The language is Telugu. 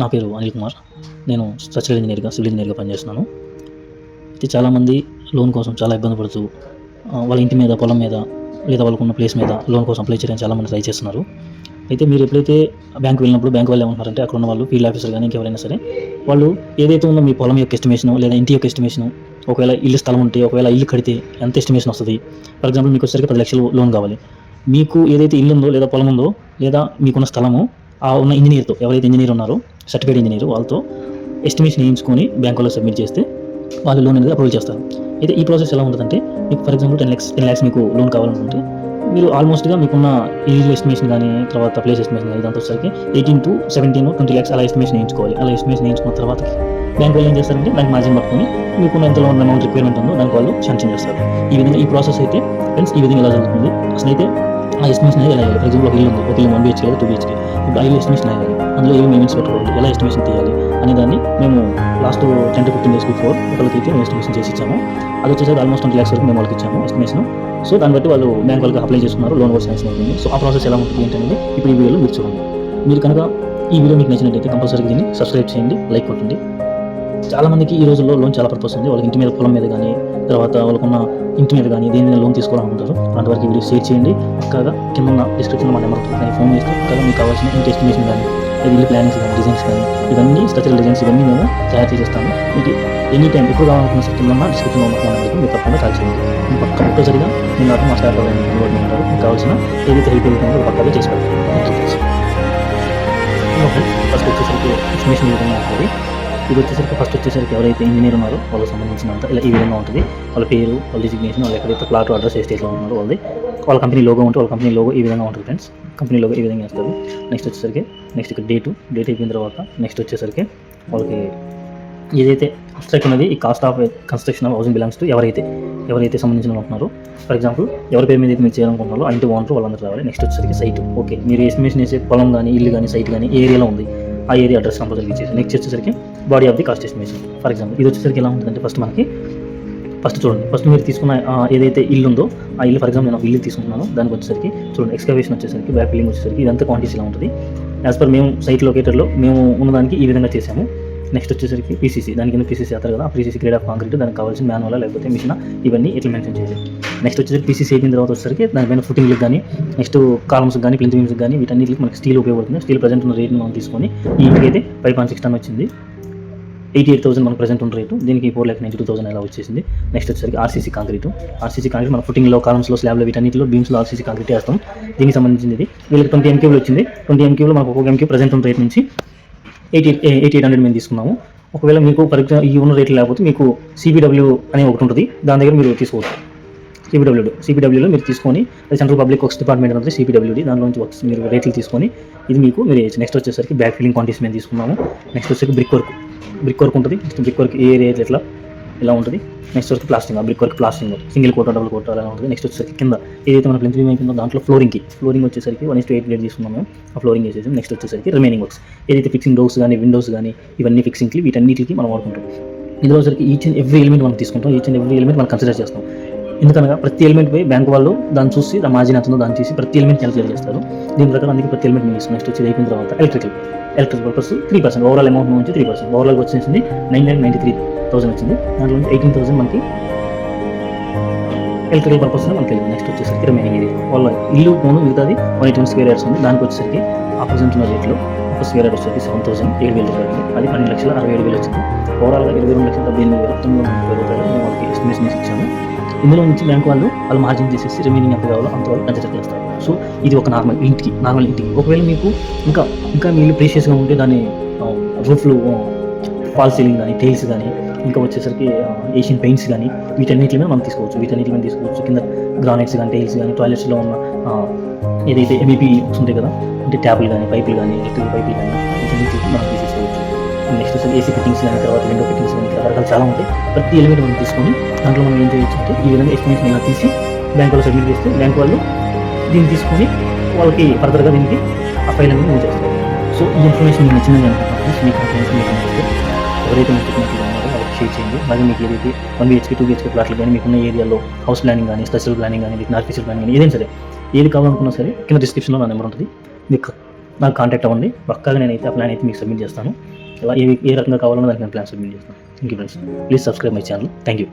నా పేరు అనిల్ కుమార్. నేను స్ట్రక్చరల్ ఇంజనీర్గా సివిల్ ఇంజనీర్గా పనిచేస్తున్నాను. అయితే చాలామంది లోన్ కోసం చాలా ఇబ్బంది పడుతూ వాళ్ళ ఇంటి మీద పొలం మీద లేదా వాళ్ళకున్న ప్లేస్ మీద లోన్ కోసం అప్లై చేయడానికి చాలామంది ట్రై చేస్తున్నారు. అయితే మీరు ఎప్పుడైతే బ్యాంక్ వెళ్ళినప్పుడు బ్యాంక్ వాళ్ళు ఏమంటారంటే అక్కడ ఉన్న వాళ్ళు ఫీల్డ్ ఆఫీసర్ కానీ ఇంకెవరైనా సరే వాళ్ళు ఏదైతే ఉందో మీ పొలం యొక్క ఎస్టిమేషన్ లేదా ఇంటి యొక్క ఎస్టిమేషన్ ఒకవేళ ఇల్లు స్థలం ఉంటే ఒకవేళ ఇల్లు కడితే ఎంత ఎస్టిమేషన్ వస్తుంది? ఫర్ ఎగ్జాంపుల్ మీకు వచ్చేసరికి పది లక్షలు లోన్ కావాలి. మీకు ఏదైతే ఇల్లు ఉందో లేదా పొలం ఉందో లేదా మీకున్న స్థలము ఆ ఉన్న ఇంజనీర్తో ఎవరైతే ఇంజనీర్ ఉన్నారో సర్టిఫైడ్ ఇంజనీర్ వాళ్ళతో ఎస్టిమేషన్ వేయించుకొని బ్యాంకులో సబ్మిట్ చేస్తే వాళ్ళు లోన్ అనేది అప్రూవ్ చేస్తారు. అయితే ఈ ప్రాసెస్ ఎలా ఉంటుందంటే మీకు for example ten lakhs ten lakhs మీకు లోన్ కావాలనుకుంటే మీరు ఆల్మోస్ట్గా మీకున్న ఇల్లు ఎస్టిమేషన్ కానీ తర్వాత ప్లేస్ ఎస్టిమేషన్ కానీ ఇదంతా వచ్చేసరికి eighteen to seventeen twenty lakhs అలా ఎస్టిమేషన్ వేయించుకోవాలి. అలా ఎస్టిమేషన్ వేయించుకున్న తర్వాత బ్యాంక్ వాళ్ళు ఏం చేస్తారంటే దానికి మార్జిన్ పట్టుకొని మీకున్న ఎంత లోన్ అమౌంట్ రిక్వైర్మెంట్ ఉందో దానికి వాళ్ళు శాంక్షన్ చేస్తారు. ఈ విధంగా ఈ ప్రాసెస్ అయితే ఫ్రెండ్స్ ఈ విధంగా ఎలా జరుగుతుంది? అసలు అయితే ఆ ఎస్టిమేషన్ అనేది ఎలా వేయాలి ఫర్ ఎగ్జాంపుల్ ఒక ఇల్లు ఉంది. ఒక ఇల్లు వన్ బిహెచ్కే లేదా టూ బిహెచ్కే ఇప్పుడు ఐదు ఎస్టిమేషన్ అయ్యాలి అందులో ఏమి పేమెంట్స్ పెట్టుకోవాలి? ఎలా ఎస్టిమేషన్ తీయాలి? అనే దాన్ని మేము last ten to fifteen days before ఒకరికి అయితే మేము ఎస్టిమేషన్ చేసి ఇచ్చాము. అది వచ్చేసరికి ఆల్మోస్ట్ ట్వంటీ ల్యాక్స్ వరకు మేము వాళ్ళకి ఇచ్చాము ఎస్టిమేషన్ సో దాన్ని బట్టి వాళ్ళు బ్యాంక్ వాళ్ళకి అప్లై చేసుకున్నారు. లోన్ కూడా శాంక్షన్ అవుతుంది సో ఆ ప్రాసెస్ ఎలా ఉంటుంది ఏంటనేది ఇప్పుడు ఈ వీడియోలో మీరు చూడండి. మీరు కనుక ఈ వీడియో మీకు నచ్చినట్లయితే కంపల్సరీగా దీన్ని సబ్స్క్రైబ్ చేయండి లైక్ కొట్టండి. చాలామందికి ఈ రోజుల్లో లోన్ చాలా పర్పస్ ఉంది. వాళ్ళకి ఇంటి మీద పొలం మీద కానీ తర్వాత వాళ్ళకున్న ఇంటి మీద కానీ దేని మీద లోన్ తీసుకోవాలనుకుంటారు అలాంటి వారికి వీడియో షేర్ చేయండి. పక్కాగా కింద ఉన్న డిస్క్రిప్షన్లో మా నెంబర్ కానీ ఫోన్ చేస్తే పక్కాగా మీకు కావాల్సిన ఇంటి ఎస్టిమేషన్ కానీ ఇల్లు ప్లానింగ్స్ కానీ డిజైన్స్ కానీ ఇవన్నీ స్ట్రక్చరల్ డిజైన్స్ ఇవన్నీ మేము తయారు చేసేస్తాము. మీకు ఎనీ టైం ఎప్పుడు కావాలనుకున్న సిస్టంలో ఉన్న డిస్క్రిప్షన్లో ఉన్న ఫోన్ నెంబర్కి మీరు తప్పకుండా కాల్ చేయండి. మీకు పక్క కంపల్సరీగా నేను నాకు మా స్టాఫ్ అందుబాటులో ఉంటారు మీకు కావాల్సిన ఏదైతే హెల్ప్ అవుతుందో పక్కగా పక్కాగా చేసి పెడతారు ఫస్ట్ వచ్చేసరికి ఎస్టిమేషన్ ఈ ఉంటుంది ఇది వచ్చేసరికి ఫస్ట్ వచ్చేసరికి ఎవరైతే ఇంజనీర్ ఉన్నారో వాళ్ళకి సంబంధించినంత ఇలా ఈ విధంగా ఉంటుంది. వాళ్ళ పేరు వాళ్ళ డిజిగ్నేషన్ వాళ్ళు ఎక్కడైతే ప్లాట్ అడ్రస్ ఏ స్టేట్లో ఉన్నారో వాళ్ళది. వాళ్ళ కంపెనీ లోగో ఉంటే వాళ్ళ కంపెనీ లోగో ఈ విధంగా ఉంటుంది ఫ్రెండ్స్ కంపెనీ లోగో ఈ విధంగా వస్తుంది నెక్స్ట్ వచ్చేసరికి నెక్స్ట్ ఇక్కడ డేటు డేట్ అయిపోయిన తర్వాత నెక్స్ట్ వచ్చేసరికి వాళ్ళకి ఏదైతే కన్స్ట్రక్ట్ ఉన్నది ఈ cost of construction of housing belongs to ఎవరైతే ఎవరైతే సంబంధించిన వాళ్ళు ఉంటున్నారో ఫర్ ఎగ్జాంపుల్ ఎవరి పేరు మీద అయితే మీరు చేయాలనుకుంటున్నారో ఆ ఇంటి ఓనర్ వాళ్ళందరూ రావాలి. నెక్స్ట్ వచ్చేసరికి సైట్ ఓకే మీరు ఎస్టిమేషన్ వేసే పొలం కానీ ఇల్లు కానీ సైట్ కానీ ఏరియాలో ఉంది? ఆ ఏరియా అడ్రస్ కంపల్సరీ ఇచ్చేసి నెక్స్ట్ వచ్చేసరికి body of the cost estimation for example ఇది వచ్చేసరికి ఎలా ఉంటుందంటే ఫస్ట్ మనకి ఫస్ట్ చూడండి. ఫస్ట్ మీరు తీసుకున్న ఏదైతే ఇల్లు ఉందో ఆ ఇల్లు ఫర్ ఎగ్జాంపుల్ నేను ఒక ఇల్లు తీసుకున్నాను దానికి వచ్చేసరికి చూడండి ఎక్స్కవేషన్ వచ్చేసరికి బ్యాక్ వచ్చేసరికి ఇదంతా క్వాంటిటీస్ ఇలా ఉంటుంది? యాజ్ పర్ మేము సైట్ లొకేటర్లో మేము ఉన్నదానికి ఈ విధంగా చేసాము నెక్స్ట్ వచ్చేసరికి పీసీసీ దాని కింద పీసీసీ అవుతారు కదా ఆ పీసీసీ గ్రేడ్ ఆఫ్ కాంక్రీట్ దానికి కావాల్సిన మాన్యువల్ లేకపోతే మిషన్ ఇవన్నీ ఇట్లా మెన్షన్ చేయాలి నెక్స్ట్ వచ్చేసరికి పీసీసీ అయిపోయిన తర్వాత వచ్చేసరికి దానిపైన ఫుటింగ్లకు కానీ నెక్స్ట్ కాలమ్స్ కానీ ప్లింత్ బీమ్స్ కానీ వీటన్నిటికి మనకి స్టీల్ ఉపయోగపడుతుంది. స్టీల్ ప్రజెంట్ ఉన్న రేట్ని మనం తీసుకొని ఈ ఇంటికి అయితే ఫైవ్ పాయింట్ సిక్స్ టన్ వచ్చింది. ఎయిటీ ఎయిట్ థౌసండ్ మనకు ప్రజెంట్ ఉన్న రేటు దీనికి four lakh ninety two thousand ఎలా వచ్చేసింది. నెక్స్ట్ వచ్చేసరికి ఆర్సీసీ కాంక్రీట్ ఆర్సీసీ కాంక్రీట్ మన ఫుటింగ్లో కాలమ్స్లో స్లాబ్లో వీటన్నిటిలో బీమ్స్లో ఆర్సీసీ కాంక్రీట్ వేస్తాం. దీనికి సంబంధించింది వీళ్ళకి ట్వంటీ ఎంక్యూలు వచ్చింది. ట్వంటీ ఎంక్యూలో మనకు ఒక్కొక్క ఎంక్యూ ప్రజెంట్ ఉన్న రేట్ నుంచి ఎయిటీ ఎయిటీ ఎయిట్ హండ్రెడ్ మేము తీసుకున్నాము. ఒకవేళ మీకు ఫర్ ఈ ఉన్న రేట్లు లేకపోతే మీకు సిబిడబ్ల్యూ అనే ఒకటి ఉంటుంది. దాని దగ్గర మీరు తీసుకోవచ్చు. సిబిడబ్ల్యూడి సిబిడబ్ల్యూలో మీరు తీసుకొని అది సెంట్రల్ పబ్లిక్ వర్క్స్ డిపార్ట్మెంట్ ఉంటుంది సిబిడబ్ల్యూడి దానిలో నుంచి వర్క్స్ మీరు రేట్లు తీసుకొని ఇది మీకు మీరు నెక్స్ట్ వచ్చేసరికి బ్యాక్ ఫిల్లింగ్ క్వాంటిటీస్ మేము తీసుకున్నాము. నెక్స్ట్ వచ్చేసరికి బ్రిక్ వర్క్ బ్రిక్ వర్క్ ఉంటుంది. నెక్స్ట్ బ్రిక్ వర్క్ ఏ రేట్ ఎట్లా ఇలా ఉంటుంది. నెక్స్ట్ వచ్చి plastering brick work plastering single coat double coat అలా ఉంటుంది. నెక్స్ట్ వచ్చేసరికి కింద ఏదైతే మన ప్లింత్ అయిపోయిందో దాంట్లో ఫ్లోరింగ్కి ఫ్లోరింగ్ వచ్చేసరికి వన్ ఇస్ ఎయిట్ గ్రేడ్ తీసుకున్నాము ఆ ఫ్లోరింగ్ వేసేసి నెక్స్ట్ వచ్చేసరికి రిమైనింగ్ వర్క్స్ ఏదైతే ఫిక్సింగ్ డోర్స్ కానీ విండోస్ కానీ ఇవన్నీ ఫిక్సింగ్కి వీటన్నిటికి మనం వాడుకుంటాం. ఇందులో వచ్చరికి ఈచ్ అండ్ ఎవ్రీ ఎలిమెంట్ మనం తీసుకుంటాం. ఈచ్ అండ్ ఎవ్రీ ఎలిమెంట్ మనం కన్సిడర్ చేస్తాం. ఎందుకనగా ప్రతి ఎలిమెంట్ పోయి బ్యాంక్ వాళ్ళు దాన్ని చూసి ఆ మార్జిన్ దాన్ని చేసి ప్రతి ఎలిమెంట్ క్యాలిక్యులేట్ చేస్తారు. దీని ప్రకారం అందుకే ప్రతి ఎలిమెంట్ మేము నెక్స్ట్ వచ్చి అయిపోయిన తర్వాత electrical electrical purpose three percent overall amount నుంచి త్రీ పర్సెంట్ ఓవరాల్ వచ్చేసింది nine nine ninety three thousand వచ్చింది. దాంట్లో నుంచి ఎయిటీన్ థౌసండ్ మనకి ఎలక్ట్రికల్ పర్పస్ మనకి వెళ్ళింది. నెక్స్ట్ వచ్చేసరికి రిమైనింగ్ ఇది వాళ్ళ ఇల్లు పోను మిగతాది వన్ ఎయిటీ స్క్వేర్ యార్డ్స్ ఉంది. దానికి వచ్చేసరికి ఆ ప్రజెంట్ ఉన్న రేట్లో ఒక స్క్వేర్ యార్డ్ వచ్చేసరికి సెవెన్ థౌసండ్ ఏడు వేల రూపాయలు అది పన్నెండు లక్షల అరవై ఏడు వేలు వచ్చింది. ఓవరాల్గా ఇరవై రెండు లక్షల డెబ్బై ఎనిమిది వేల తొమ్మిది వందల రూపాయలు మేము వాళ్ళకి ఎస్టిమేషన్ ఇచ్చాము. ఇందులో నుంచి బ్యాంక్ వాళ్ళు వాళ్ళు మార్జిన్ చేసేసి రిమైనింగ్ ఎంత కావాలో అంత వాళ్ళు కన్సిడర్ చేస్తారు. సో ఇది ఒక నార్మల్ ఇంటికి నార్మల్ ఇంటికి. ఒకవేళ మీకు ఇంకా ఇంకా మీరు ప్రీషియస్గా ఉంటే దాని రూఫ్లు ఫాల్ సీలింగ్ కానీ టైల్స్ కానీ ఇంకా వచ్చేసరికి ఏషియన్ పెయింట్స్ కానీ వీటన్నిటి మీద మనం తీసుకోవచ్చు. వీటన్నిటి మీద తీసుకోవచ్చు. కింద గ్రానైట్స్ కానీ టైల్స్ కానీ టాయిలెట్స్లో ఉన్న ఏదైతే ఎంఈపీ ఉంటాయి కదా అంటే ట్యాబ్లు కానీ పైపులు కానీ ఎలక్ట్రికల్ పైపులు కానీ నెక్స్ట్ ఏసీ ఫిట్టింగ్స్ కానీ తర్వాత విండో ఫిట్టింగ్స్ కానీ రకరకాలు చాలా ఉంటాయి. ప్రతి ఎలిమెంట్ మనం తీసుకొని దాంట్లో మనం ఏం చేయొచ్చు అంటే ఈ విధంగా ఎస్టిమేషన్ ఇలా తీసి బ్యాంక్ వాళ్ళు సబ్మిట్ చేస్తే బ్యాంక్ వాళ్ళు దీన్ని తీసుకొని వాళ్ళకి ఫర్దర్గా దీనికి ఆ ఫైల్ అనేది మూవ్ చేస్తారు. సో ఈ ఇన్ఫర్మేషన్ మీకు నచ్చిందని అనుకుంటున్నాను మీకు ఇన్ఫర్మేషన్ మీకు నచ్చితే ఎవరైతే మీకు ఉన్నారో వాళ్ళకి షేర్ చేయండి. అలాగే మీకు ఏదైతే వన్ బిహెచ్కే టూ బిహెచ్కే ప్లాట్లు కానీ మీకున్న ఏరియాలో హౌస్ ప్లానింగ్ కానీ స్పెషల్ ప్లానింగ్ కానీ మీకు ఆర్టిఫిషియల్ ప్లానింగ్ కానీ ఏదైనా సరే ఏది కావాలనుకున్నా సరే కింద డిస్క్రిప్షన్లో నా నెంబర్ ఉంటుంది. మీకు నాకు కాంటాక్ట్ అవ్వండి. పక్కాగా నేనైతే ఆ ప్లాన్ అయితే మీకు సబ్మిట్ చేస్తాను. ఇలా ఏ ఏ రకంగా కావాలన్నా దానికి నేను ప్లాన్ సబ్మిట్ చేస్తాను. Thank you friends please subscribe my channel thank you